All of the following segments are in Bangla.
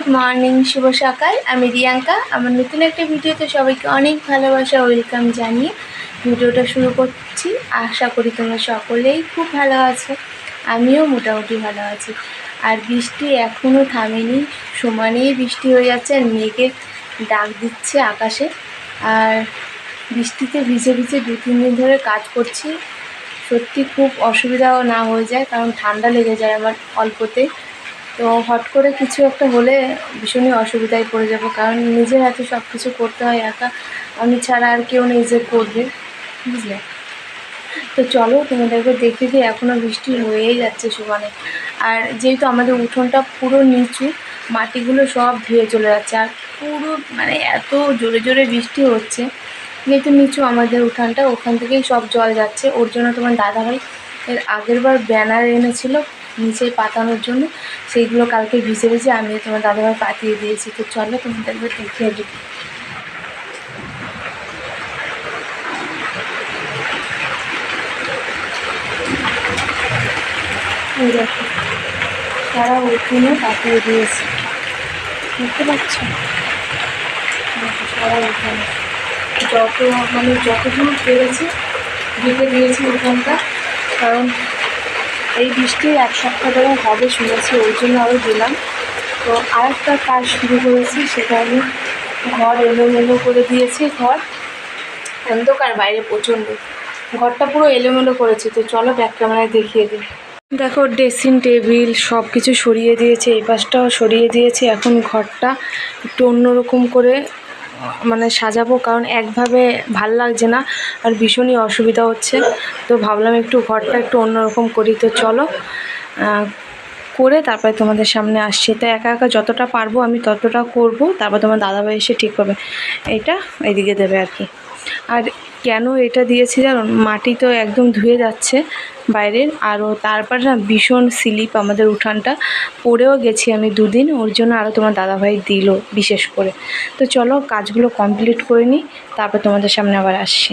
গুড মর্নিং, শুভ সকাল। আমি রিয়াঙ্কা। আমার নতুন একটা ভিডিওতে সবাইকে অনেক ভালোবাসা, ওয়েলকাম জানিয়ে ভিডিওটা শুরু করছি। আশা করি তোমরা সকলেই খুব ভালো আছো। আমিও মোটামুটি ভালো আছি। আর বৃষ্টি এখনও থামেনি। সমানেই বৃষ্টি হয়ে যাচ্ছে আর মেঘে ডাক দিচ্ছে আকাশে। আর বৃষ্টিতে ভিজে ভিজে দু, তিন দিন ধরে কাজ করছি। সত্যি খুব অসুবিধাও না হয়ে যায়, কারণ ঠান্ডা লেগে যায় আমার অল্পতে। তো হট করে কিছু একটা হলে ভীষণই অসুবিধায় পড়ে যাব, কারণ নিজের হাতে সব কিছু করতে হয় একা। আমি ছাড়া আর কেউ নেই যে করবে, বুঝলে? তো চলো তোমাদেরকে দেখে দিয়ে এখনও বৃষ্টি হয়েই যাচ্ছে সমানে আর যেহেতু আমাদের উঠোনটা পুরো নিচু, মাটিগুলো সব ধুয়ে চলে যাচ্ছে, আর পুরো মানে এত জোরে জোরে বৃষ্টি হচ্ছে। যেহেতু নিচু আমাদের উঠানটা, ওখান থেকেই সব জল যাচ্ছে। ওর জন্য তোমার দাদাভাই এর আগের বার ব্যানার এনেছিল নিচে পাতানোর জন্য। সেইগুলো কালকে ভিজে ভিজে আমি তোমার দাদাভাই পাঠিয়ে দিয়েছি। তো চলো তোমাদেরকে দেখিয়ে দিই তারা উঠোনে পাঠিয়ে দিয়েছি। পাচ্ছ? দেখো সারা উঠোনে যত মানে যতদূর পেরেছি, ঢেকে দিয়েছি উঠোনটা কারণ এই বৃষ্টি এক সপ্তাহ ধরে হবে শুনেছি, ওই জন্য আরও দিলাম তো আরেকটা কাজ শুরু করেছি, সেটা আমি ঘর এলোমেলো করে দিয়েছি, ঘর অন্ধকার বাইরে প্রচণ্ড। ঘরটা পুরো এলোমেলো করেছি, তো চলো ব্যাক ক্যামেরায় দেখিয়ে দিই। দেখো ড্রেসিং টেবিল সব কিছু সরিয়ে দিয়েছে, এই পাশটাও সরিয়ে দিয়েছে, এখন ঘরটা একটু অন্যরকম করে মানে সাজাবো, কারণ একভাবে ভালো লাগছে না আর ভীষণই অসুবিধা হচ্ছে। তো ভাবলাম একটু ঘরটা একটু অন্যরকম করি। তো চলো করে তারপরে তোমাদের সামনে আসছি। তো একা একা যতটা পারব আমি ততটা করব। তারপর তোমার দাদাভাই এসে ঠিক করবে। এটা এদিকে দেবে আর কি। আর কেন এটা দিয়েছি জানো? মাটি তো একদম ধুয়ে যাচ্ছে বাইরের। আরও তারপর না ভীষণ স্লিপ আমাদের উঠানটা। পড়েও গেছি আমি দুদিন, ওর জন্য আরও তোমার দাদাভাই দিল বিশেষ করে। তো চলো কাজগুলো কমপ্লিট করে নিই, তারপর তোমাদের সামনে আবার আসছি।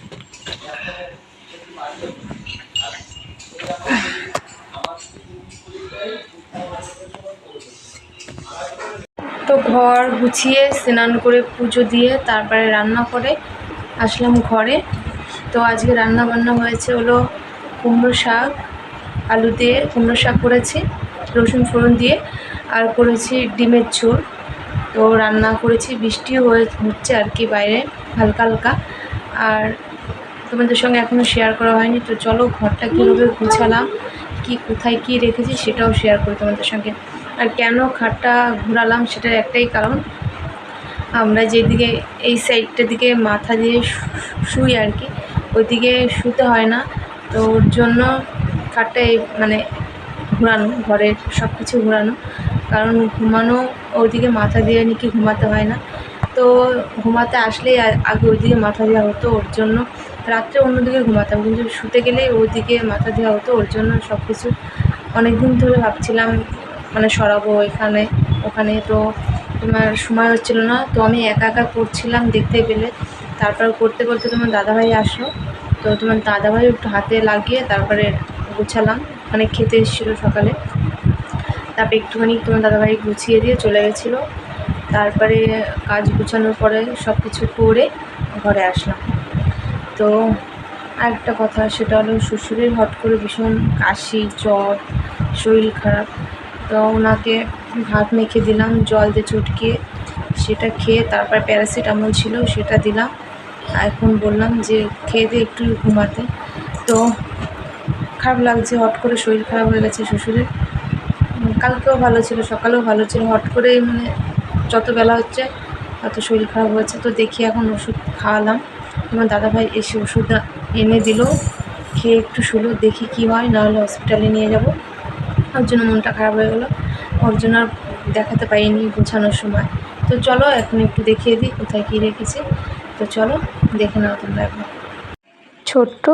তো ঘর গুছিয়ে স্নান করে পুজো দিয়ে তারপরে রান্না করে আসলাম ঘরে। তো আজকে রান্না বান্না হয়েছে হলো কুমড়ো শাক, আলু দিয়ে কুমড়ো শাক করেছি, রসুন ফোড়ন দিয়ে, আর করেছি ডিমের ঝোল। তো রান্না করেছি, বৃষ্টিও হয়ে হচ্ছে আর কি বাইরে হালকা হালকা। আর তোমাদের সঙ্গে এখনও শেয়ার করা হয়নি, তো চলো ঘরটা কীভাবে গুছালাম, কি কোথায় কি রেখেছি সেটাও শেয়ার করি তোমাদের সঙ্গে। আর কেন খাটটা ঘোরালাম সেটার একটাই কারণ, আমরা যেদিকে এই সাইডটার দিকে মাথা দিয়ে শুই আর কি, ওইদিকে শুতে হয় না। তো ওর জন্য খাটটা এই মানে ঘোরানো, ঘরের সব কিছু ঘোরানো। কারণ ঘুমানো ওইদিকে মাথা দিয়ে নাকি ঘুমাতে হয় না। তো ঘুমাতে আসলেই আগে ওইদিকে মাথা দেওয়া হতো ওর জন্য। রাত্রে অন্যদিকে ঘুমাতাম, কিন্তু শুতে গেলেই ওইদিকে মাথা দেওয়া হতো ওর জন্য সব কিছু অনেক দিন ধরে ভাবছিলাম মানে সরাবো এখানে, ওখানে। তো তোমার সময় হচ্ছিল না, তো আমি একা একা করছিলাম দেখতে পেলে তারপর করতে করতে তোমার দাদাভাই আসলো। তো তোমার দাদাভাই একটু হাতে লাগিয়ে তারপরে গুছালাম। মানে খেতে এসেছিল সকালে। তারপরে একটুখানি তোমার দাদাভাই গুছিয়ে দিয়ে চলে গেছিল। তারপরে কাজ গুছানোর পরে সব কিছু করে ঘরে আসলাম। তো আরেকটা কথা, সেটা হলো শ্বশুরের হট করে ভীষণ কাশি, জ্বর, শরীর খারাপ। তো ওনাকে ভাত মেখে দিলাম, জল দিয়ে চটকিয়ে। সেটা খেয়ে তারপর প্যারাসিটামল ছিল, সেটা দিলাম। এখন বললাম যে খেয়ে দিয়ে একটু ঘুমাতে। তো খারাপ লাগছে, হট করে শরীর খারাপ হয়ে গেছে শ্বশুরের। কালকেও ভালো ছিল, সকালেও ভালো ছিল। হট করেই মানে যত বেলা হচ্ছে, তত শরীর খারাপ হয়েছে। তো দেখি এখন ওষুধ খাওয়ালাম। আমার দাদাভাই এসে ওষুধ এনে দিল। খেয়ে একটু শুলো, দেখি কি হয় নাহলে হসপিটালে নিয়ে যাব। ওর জন্য মনটা খারাপ হয়ে গেলো। ওর জন্য আর দেখাতে পারিনি গোছানোর সময়। তো চলো, এখন একটু দেখিয়ে দিই কোথায় কী রেখেছি। তো চলো, দেখে নাও তোমরা এখন ছোট্ট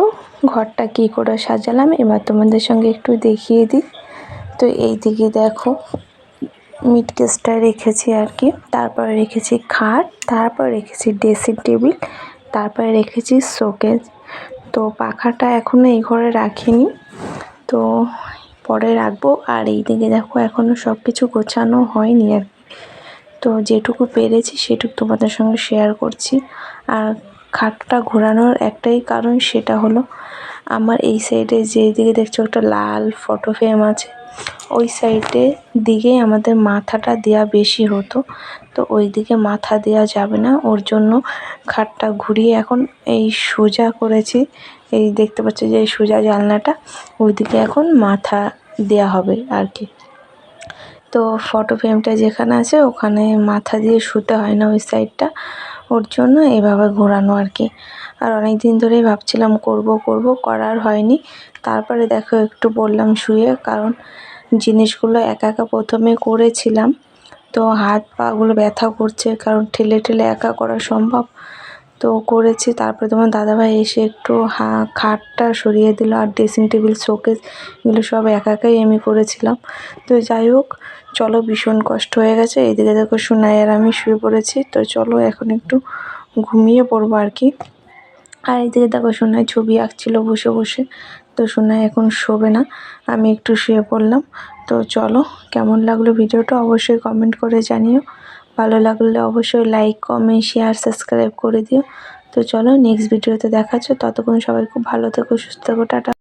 ঘরটা কি করে সাজালাম, এবার তোমাদের সঙ্গে একটু দেখিয়ে দিই। তো এই দিকে দেখো, মিট কেসটা রেখেছি আর কি। তারপরে রেখেছি খাট, তারপর রেখেছি ড্রেসিং টেবিল, তারপরে রেখেছি শোকেস। তো পাখাটা এখনও এই ঘরে রাখিনি। তো পরে রাখব। আর এই দিকে দেখো এখনও সব কিছু গোছানো হয়নি আর তো যেটুকু পেরেছি সেটুকু তোমাদের সঙ্গে শেয়ার করছি। আর খাটটা ঘোরানোর একটাই কারণ সেটা হলো আমার এই সাইডে যে দিকে দেখছ একটা লাল ফটো ফ্রেম আছে, ওই সাইডে দিকেই আমাদের মাথাটা দেওয়া বেশি হতো। তো ওই দিকে মাথা দেওয়া যাবে না, ওর জন্য খাটটা ঘুরিয়ে এখন এই সোজা করেছি। এই দেখতে পাচ্ছ যে এই সোজা জানলাটা ওইদিকে এখন মাথা দেওয়া হবে আর কি তো ফটো ফ্রেমটা যেখানে আছে, ওখানে মাথা দিয়ে শুতে হয় না ওই সাইডটা ওর জন্য এভাবে ঘোরানো আর কি। আর অনেক দিন ধরেই ভাবছিলাম করব করব, করার হয়নি। তারপরে দেখো একটু বললাম শুয়ে, কারণ জিনিসগুলো একা একা প্রথমে করেছিলাম। তো হাত পাগুলো ব্যথা করছে, কারণ ঠেলে ঠেলে একা করা সম্ভব। তো করেছি। তারপরে তোমার দাদাভাই এসে একটু হা, খাটটা সরিয়ে দিল আর ড্রেসিং টেবিল শোকেস এগুলো সব একা একাই আমি করেছিলাম তো যাই হোক, চলো ভীষণ কষ্ট হয়ে গেছে। এইদিকে দেখো সোনাই আর আমি শুয়ে পড়েছি। তো চলো এখন একটু ঘুমিয়ে পড়ব আর কি। আর এইদিকে দেখো সোনাই ছবি আঁকছিল বসে বসে। তো সোনাই এখন শোবে না, আমি একটু শুয়ে পড়লাম। তো চলো, কেমন লাগল ভিডিওটা অবশ্যই কমেন্ট করে জানিও। ভালো লাগলে অবশ্যই লাইক কমেন্ট শেয়ার সাবস্ক্রাইব করে দিও। তো চলো নেক্সট ভিডিওতে দেখাচ্ছ ততক্ষণ সবাই খুব ভালো থেকো, সুস্থ থেকো, টাটা।